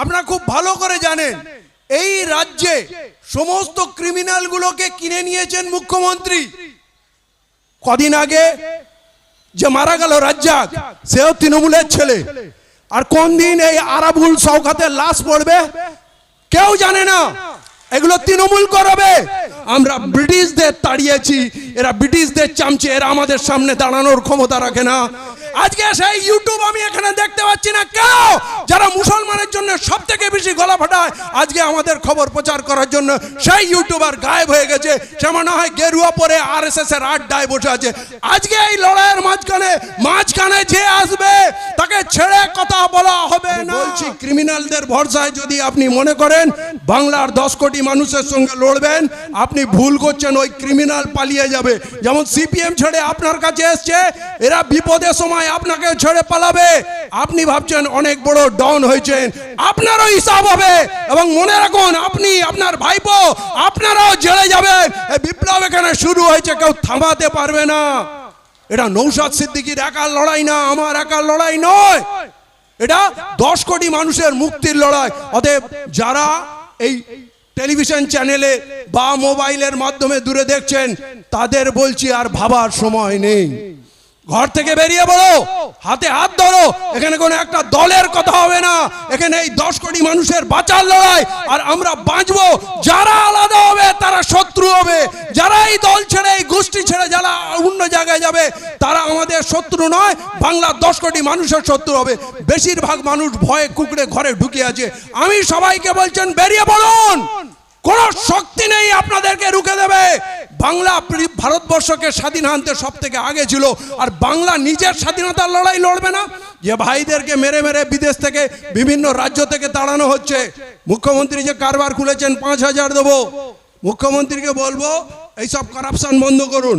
আপনারা খুব ভালো করে জানেন, এই রাজ্যে সমস্ত ক্রিমিনালগুলোকে কিনে নিয়েছেন মুখ্যমন্ত্রী। কদিন আগে যে মারা গেল রাজ্জাক, সেও তৃণমূলের ছেলে। আর কোন দিন এই আরাবুল সৌখাতের লাশ পড়বে, কেউ জানে না। এগুলো তৃণমূল করাবে। আমরা ব্রিটিশদের তাড়িয়েছি, এরা ব্রিটিশদের চামচে, এরা আমাদের সামনে দাঁড়ানোর ক্ষমতা রাখে না। আজকে সেই ইউটিউব আমি এখানে দেখতে পাচ্ছি না কেন যারা মুসলমানের জন্য সব থেকে বেশি গলা ফাটায় আজকে আমাদের খবর প্রচার করার জন্য সেই ইউটিউবার গায়েব হয়ে গেছে। সে মনে হয় গেরুয়া পরে আর এস এস এর আড্ডায় বসে আছে। আজকে এই লড়াইয়ের মাঝখানে মাঝখানে যে আসবে তাকে ছেড়ে কথা বলা হবে না। বলছি ক্রিমিনালদের ভরসায় যদি আপনি মনে করেন বাংলার দশ কোটি মানুষের সঙ্গে লড়বেন আপনি ভুল করছেন ওই ক্রিমিনাল পালিয়ে যাবে। যেমন সিপিএম ছেড়ে আপনার কাছে এসছে এরা বিপদের সময় আপনাকে ছেড়ে পালাবে। আপনি ভাবছেন অনেক বড় ডাউন হয়েছেন। আপনারও হিসাব হবে। এবং মনে রাখুন, আপনি আপনার ভাইপো, আপনারাও জেলে যাবেন। বিপ্লব এখানে শুরু হয়েছে, কেউ থামাতে পারবে না। এটা নৌসাদ সিদ্দিকির একার লড়াই না, আমার একার লড়াই নয়। এটা দশ কোটি মানুষের মুক্তির লড়াই। অতএব যারা এই টেলিভিশন চ্যানেলে বা মোবাইলের মাধ্যমে দূরে দেখছেন, তাদের বলছি আর ভাবার সময় নেই। ঘর থেকে বেরিয়ে বলো, হাতে হাত ধরো, এখানে কোনো একটা দলের কথা হবে না। এখানে এই দশ কোটি মানুষের বাঁচার লড়াই, আর আমরা বাঁচবো, যারা আলাদা হবে, তারা শত্রু হবে। যারা এই দল ছেড়ে, এই গোষ্ঠী ছেড়ে, যারা অন্য জায়গায় যাবে, তারা আমাদের শত্রু নয় বাংলার দশ কোটি মানুষের শত্রু হবে। বেশিরভাগ মানুষ ভয়ে কুকড়ে ঘরে ঢুকে আছে। আমি সবাইকে বলছেন, বেরিয়ে বলুন কোন শক্তি নেই আপনাদেরকে রুখে দেবে। বাংলা ভারতবর্ষকে স্বাধীন আনতে সব থেকে আগে ছিল। আর বাংলা নিজের স্বাধীনতার লড়াই লড়বে না? যে ভাইদেরকে মেরে মেরে বিদেশ থেকে বিভিন্ন রাজ্য থেকে তাড়ানো হচ্ছে। মুখ্যমন্ত্রী যে কারবার খুলেছেন, পাঁচ হাজার দেবো। মুখ্যমন্ত্রীকে বলব, এইসব কারাপশন বন্ধ করুন।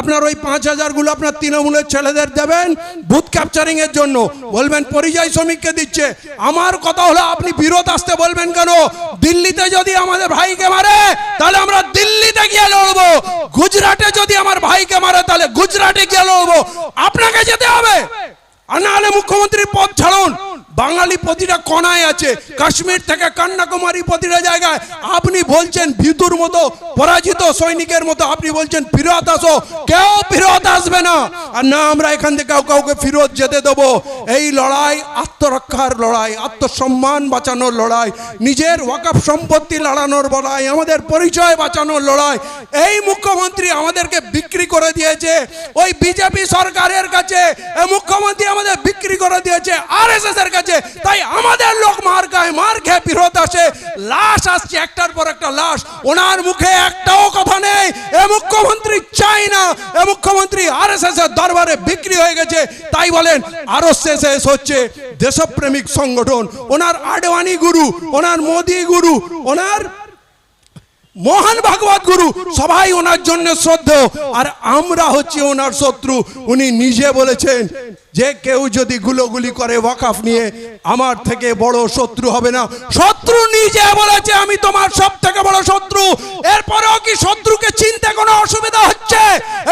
আপনার ওই পাঁচ হাজারগুলো আপনার তৃণমূলের ছেলেদের দেবেন বুথ ক্যাপচারিং এর জন্য। বলবেন, পরিযায়ী শ্রমিককে দিচ্ছে। আমার কথা হলো, আপনি বিরোধ আসতে বলবেন কেন? দিল্লিতে যদি আমাদের ভাইকে মারে, তাহলে আমরা দিল্লিতে গিয়ে লড়বো গুজরাটে যদি আমার ভাইকে মারে, তাহলে গুজরাটে গিয়ে লড়বো আপনাকে যেতে হবে। আর না হলে মুখ্যমন্ত্রীর পদ ছাড়ুন। বাঙালি প্রতিটা কোনায় আছে। কাশ্মীর থেকে কন্যাকুমারী প্রতিটা জায়গায়। আপনি বলছেন ভিতুর মতো, পরাজিত সৈনিকের মতো, আপনি বলছেন ফিরত আসো। কেউ ফিরত আসবে না। আর না, আমরা এখান থেকে কাউ কাউকে ফিরত যেতে দেবো। এই লড়াই, আত্মরক্ষার লড়াই, আত্মসম্মান বাঁচানোর লড়াই, নিজের ওয়াকাফ সম্পত্তি লড়ানোর লড়াই, আমাদের পরিচয় বাঁচানোর লড়াই। এই মুখ্যমন্ত্রী আমাদেরকে বিক্রি করে দিয়েছে। ওই বিজেপি সরকারের কাছে মুখ্যমন্ত্রী আমাদের বিক্রি করে দিয়েছে। আর এস এস এর কাছে তাই আমাদের লোক মার খায় মার খেয়ে বিরত আসে। লাশ আসছে, একটার পর একটা লাশ। ওনার মুখে একটাও কথা নেই। এ মুখ্যমন্ত্রী চাই না। এ মুখ্যমন্ত্রী আর এস এর দরবারে বিক্রি হয়ে গেছে। তাই বলেন আরও শেষ হচ্ছে দেশপ্রেমিক সংগঠন। ওনার আডওয়ানি গুরু, ওনার মোদি গুরু, ওনার মহান ভাগবত গুরু সবাই ওনার জন্য শ্রদ্ধেয়। আর আমরা হচ্ছে ওনার শত্রু। উনি নিজে বলেছেন যে কেউ যদি গুলোগুলি করে ওয়াকাফ নিয়ে আমার থেকে বড় শত্রু হবে না। শত্রু নিজে বলেছে, আমি তোমার সব থেকে বড় শত্রু। এরপরেও কি শত্রুকে চিনতে কোনো অসুবিধা হচ্ছে?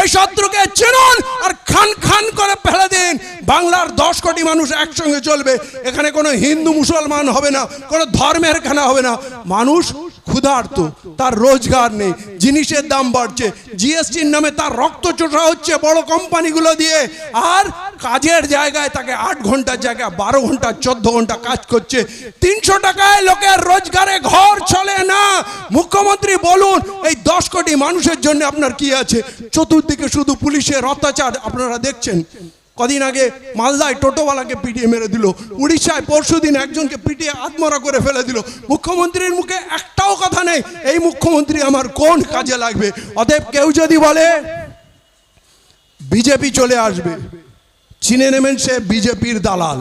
এই শত্রুকে চিনুন আর খান খান করে ফেলে দিন। বাংলার দশ কোটি মানুষ একসঙ্গে চলবে। এখানে কোনো হিন্দু মুসলমান হবে না, কোনো ধর্মের খানা হবে না। মানুষ ক্ষুধার্ত, তার রোজগার নেই, জিনিসের দাম বাড়ছে, জিএসটির নামে তার রক্ত চোষা হচ্ছে বড় কোম্পানিগুলো দিয়ে, আর কাজের জায়গায় তাকে আট ঘণ্টার জায়গায়, বারো ঘণ্টা, চোদ্দ ঘণ্টা কাজ করছে, তিনশো টাকায় লোকের রোজগারে ঘর চলে না। মুখ্যমন্ত্রী বলুন, এই দশ কোটি মানুষের জন্য আপনার কি আছে? চতুর্দিকে শুধু পুলিশের অত্যাচার, আপনারা দেখছেন। কদিন আগে মালদায় টোটোওয়ালাকে পিটিয়ে মেরে দিল, উড়িষ্যায় পরশু দিন একজনকে পিটিয়ে আত্মরা করে ফেলে দিল। মুখ্যমন্ত্রীর মুখে একটাও কথা নেই, এই মুখ্যমন্ত্রী আমার কোন কাজে লাগবে? অতএব কেউ যদি বলে, বিজেপি চলে আসবে, চিনে নেবেন সে বিজেপির দালাল।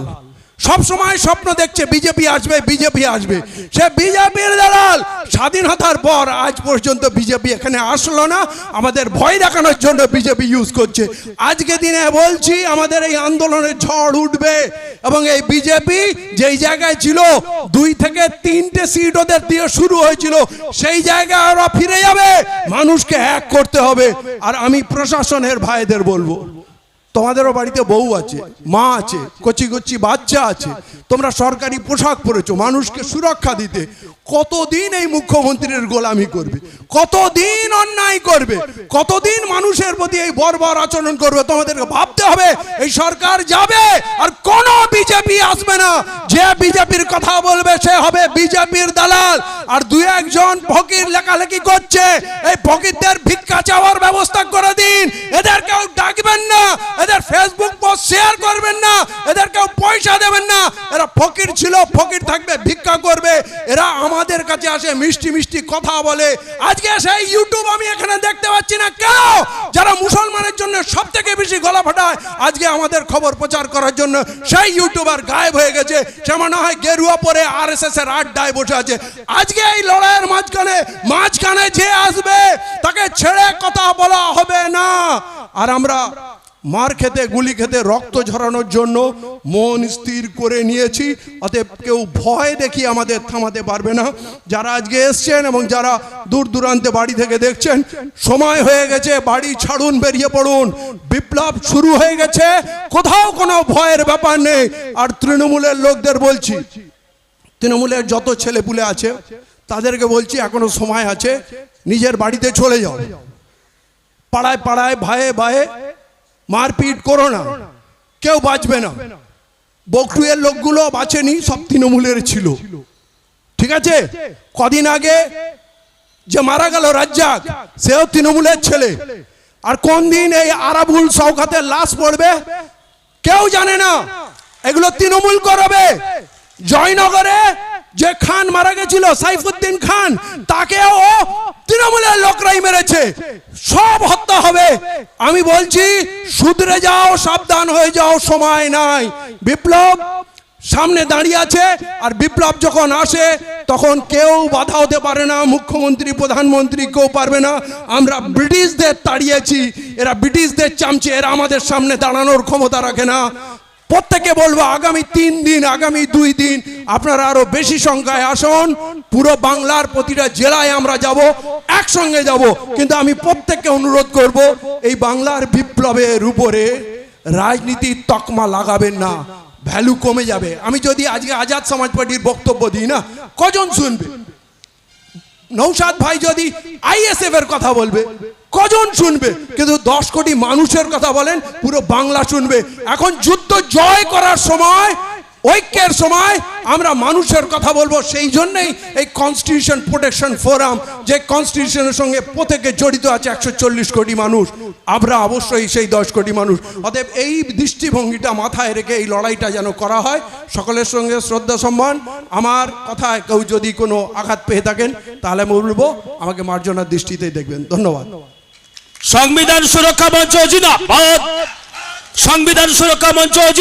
সব সময় স্বপ্ন দেখছে, বিজেপি আসবে বিজেপি আসবে। সে বিজেপির দালাল। স্বাধীনতার পর আজ পর্যন্ত বিজেপি এখানে আসলো না। আমাদের ভয় দেখানোর জন্য বিজেপি ইউজ করছে। আজকে দিনে বলছি, আমাদের এই আন্দোলনের ঝড় উঠবে এবং এই বিজেপি যেই জায়গায় ছিল, দুই থেকে তিনটে সিট ওদের দিয়ে শুরু হয়েছিল, সেই জায়গায় ওরা ফিরে যাবে। মানুষকে এক করতে হবে। আর আমি প্রশাসনের ভাইদের বলব তোমাদেরও বাড়িতে বউ আছে, মা আছে, কচি কচি বাচ্চা আছে, তোমরা সরকারি পোশাক পরেছো, মানুষকে সুরক্ষা দিতে। কতদিন এই মুখ্যমন্ত্রীর গোলামি করবে? কতদিন অন্যায় করবে? কতদিন মানুষের প্রতি এই বর্বর আচরণ করবে? তোমাদেরকে ভাবতে হবে, এই সরকার যাবে আর কোন বিজেপি আসবে না। যে বিজেপির কথা বলবে, সে হবে বিজেপির দালাল। আর দু একজন ফকির লেখালেখি করছে, এই ফকিরদের ভিক্ষা চাওয়ার ব্যবস্থা করে দিন। এদের পয়সা দেবেন না। এরা ফকির ছিল, ফকির থাকবে, ভিক্ষা করবে। এরা আমাদের কাছে আসে, মিষ্টি মিষ্টি কথা বলে। আজকে সেই ইউটিউব আমি এখানে দেখতে পাচ্ছি না কেউ যারা মুসলমানের জন্য সব থেকে বেশি গলা ফাটায়। আজকে আমাদের খবর প্রচার করার জন্য সেই ইউটিউবার গায়েব হয়ে গেছে। সে মনে হয় গেরুয়া পরে আর এস এস এর আড্ডায় বসে আছে। আজকে এই লড়াইয়ের মাঝখানে মাঝখানে যে আসবে, তাকে ছেড়ে কথা বলা হবে না। আর আমরা মার খেতে, গুলি খেতে, রক্ত ঝরানোর জন্য মন স্থির করে নিয়েছি। অতএব কেউ ভয় দেখি আমাদের থামাতে পারবে না। যারা আজকে এসছেন এবং যারা দূর দূরান্তে বাড়ি থেকে দেখছেন, সময় হয়ে গেছে, বাড়ি ছাড়ুন, বেরিয়ে পড়ুন। বিপ্লব শুরু হয়ে গেছে, কোথাও কোনো ভয়ের ব্যাপার নেই। আর তৃণমূলের লোকদের বলছি, তৃণমূলের যত ছেলেপুলে আছে, তাদেরকে বলছি, এখনও সময় আছে, নিজের বাড়িতে চলে যাও। পাড়ায় পাড়ায় ভাইয়ে ভাইয়ে মারপিট করো না। কেউ বাঁচবে না। বকটুয়ের লোকগুলো বাঁচেনি, সব তৃণমূলের ছিল। ঠিক আছে? কদিন আগে যে মারা গেল রাজ্জাক, সেও তৃণমূলের ছেলে। আর কোন দিন এই আরাবুল সৌকাতের লাশ পড়বে, কেউ জানে না। এগুলো তৃণমূল করবে। জয়নগরে যে খান মারা গেছিল, সাইফুদ্দিন খান, তাকেও তৃণমূলের লোকরাই মেরেছে। সব হত্যা হবে। আমি বলছি, শুধরে যাও, সাবধান হয়ে যাও, সময় নাই। বিপ্লব সামনে দাঁড়িয়ে আছে, আর বিপ্লব যখন আসে, তখন কেউ বাধা হতে পারে না, মুখ্যমন্ত্রী, প্রধানমন্ত্রী, কেউ পারবে না। আমরা ব্রিটিশদের তাড়িয়েছি, এরা ব্রিটিশদের চামচে, এরা আমাদের সামনে দাঁড়ানোর ক্ষমতা রাখে না। প্রত্যেকে বলব আগামী তিন দিন, আগামী দুই দিন আপনারা আরও বেশি সংখ্যায় আসুন। পুরো বাংলার প্রতিটা জেলায় আমরা যাব, একসঙ্গে যাব। কিন্তু আমি প্রত্যেককে অনুরোধ করব, এই বাংলার বিপ্লবের উপরে রাজনীতির তকমা লাগাবেন না, ভ্যালু কমে যাবে। আমি যদি আজকে আজাদ সমাজ পার্টির বক্তব্য দিই না, কজন শুনবে? নৌসাদ ভাই যদি আইএসএফ এর কথা বলবে কজন শুনবে? কিন্তু দশ কোটি মানুষের কথা বলেন পুরো বাংলা শুনবে। এখন যুদ্ধ জয় করার সময় ঐক্যের সময় আমরা মানুষের কথা বলব। সেই জন্যেই এই কনস্টিটিউশন প্রোটেকশন ফোরাম যে কনস্টিটিউশনের সঙ্গে প্রত্যেকে জড়িত আছে একশো চল্লিশ কোটি মানুষ। আমরা অবশ্যই সেই দশ কোটি মানুষ। অতএব এই দৃষ্টিভঙ্গিটা মাথায় রেখে এই লড়াইটা যেন করা হয়। সকলের সঙ্গে শ্রদ্ধা সম্মান। আমার কথায় কেউ যদি কোনো আঘাত পেয়ে থাকেন তাহলে আমি বলব আমাকে মার্জনার দৃষ্টিতেই দেখবেন। ধন্যবাদ। সংবিধান সুরক্ষা মঞ্চ অজিন্দাবাদ সংবিধান সুরক্ষা মঞ্চ অজিন্দাবাদ